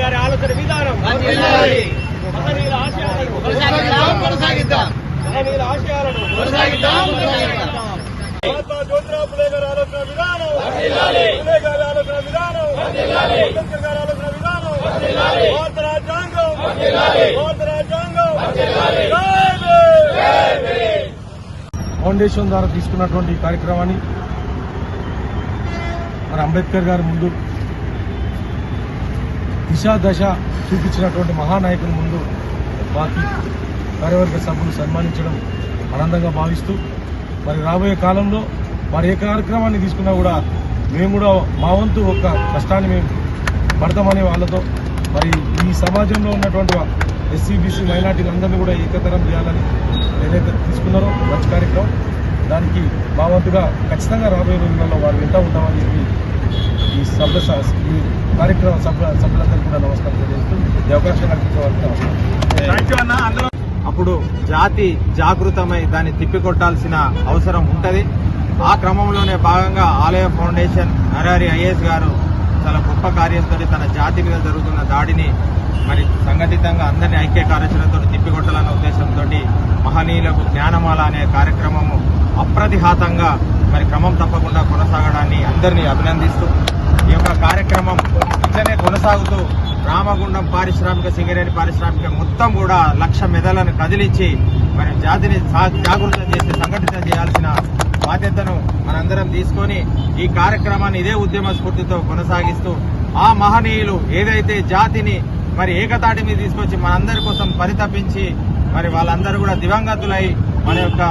గారి ఆలోచన విధానం కొనసాగిద్దాం ఆశయాలను కొనసాగిద్దాం మహాత్మా జ్యోతిరావు పులే గారి ఆలోచన విధానం పులే గారి ఆలోచన విధానం అంబేద్కర్ గారి భారత రాజ్యాంగం ఫౌండేషన్ ద్వారా తీసుకున్నటువంటి ఈ కార్యక్రమాన్ని మరి అంబేద్కర్ గారి ముందు దిశ దశ చూపించినటువంటి మహానాయకుని ముందు బాకీ కార్యవర్గ సభ్యులు సన్మానించడం ఆనందంగా భావిస్తూ మరి రాబోయే కాలంలో మరి ఏ కార్యక్రమాన్ని తీసుకున్నా కూడా మేము కూడా మా వంతు ఒక కష్టాన్ని మేము పడతామనే వాళ్ళతో మరి ఈ సమాజంలో ఉన్నటువంటి ఎస్సీ బీసీ మైనార్టీలందరినీ కూడా ఏకతరం చేయాలని ఏదైతే తీసుకున్నారో మంచి కార్యక్రమం దానికి మా వంతుగా ఖచ్చితంగా రాబోయే రోజులలో వారు వింటా ఉంటామని చెప్పి ఈ సభ ఈ కార్యక్రమ సభ సభ్యులందరికీ కూడా నమస్కారం తెలియజేస్తూ ఈ అవకాశం కల్పించే అప్పుడు జాతి జాగృతమై దాన్ని తిప్పికొట్టాల్సిన అవసరం ఉంటది. ఆ క్రమంలోనే భాగంగా ఆలయ ఫౌండేషన్ నరారి ఐఏఎస్ గారు చాలా గొప్ప కార్యంతో తన జాతి మీద జరుగుతున్న దాడిని మరి సంఘటితంగా అందరినీ ఐక్య కార్యాచరణతో తిప్పికొట్టాలన్న ఉద్దేశంతో మహనీయులకు జ్ఞానమాల అనే కార్యక్రమము అప్రతిహాతంగా మరి క్రమం తప్పకుండా కొనసాగడాన్ని అందరినీ అభినందిస్తూ ఈ యొక్క కార్యక్రమం ఇట్లనే కొనసాగుతూ రామగుండం పారిశ్రామిక సింగరేణి పారిశ్రామిక మొత్తం కూడా లక్ష మెదలను కదిలించి మరి జాతిని జాగృతం చేసి సంఘటితం చేయాల్సిన బాధ్యతను మనందరం తీసుకొని ఈ కార్యక్రమాన్ని ఇదే ఉద్యమ స్ఫూర్తితో కొనసాగిస్తూ ఆ మహనీయులు ఏదైతే జాతిని మరి ఏకతాటి మీద తీసుకొచ్చి మనందరి కోసం పరితపించి మరి వాళ్ళందరూ కూడా దివంగతులై మన యొక్క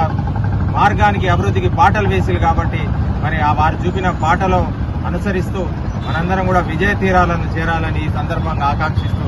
మార్గానికి అభివృద్ధికి పాటలు వేసిరు కాబట్టి మరి ఆ వారు చూపిన పాటలో అనుసరిస్తూ మనందరం కూడా విజయ తీరాలను చేరాలని ఈ సందర్భంగా ఆకాంక్షిస్తూ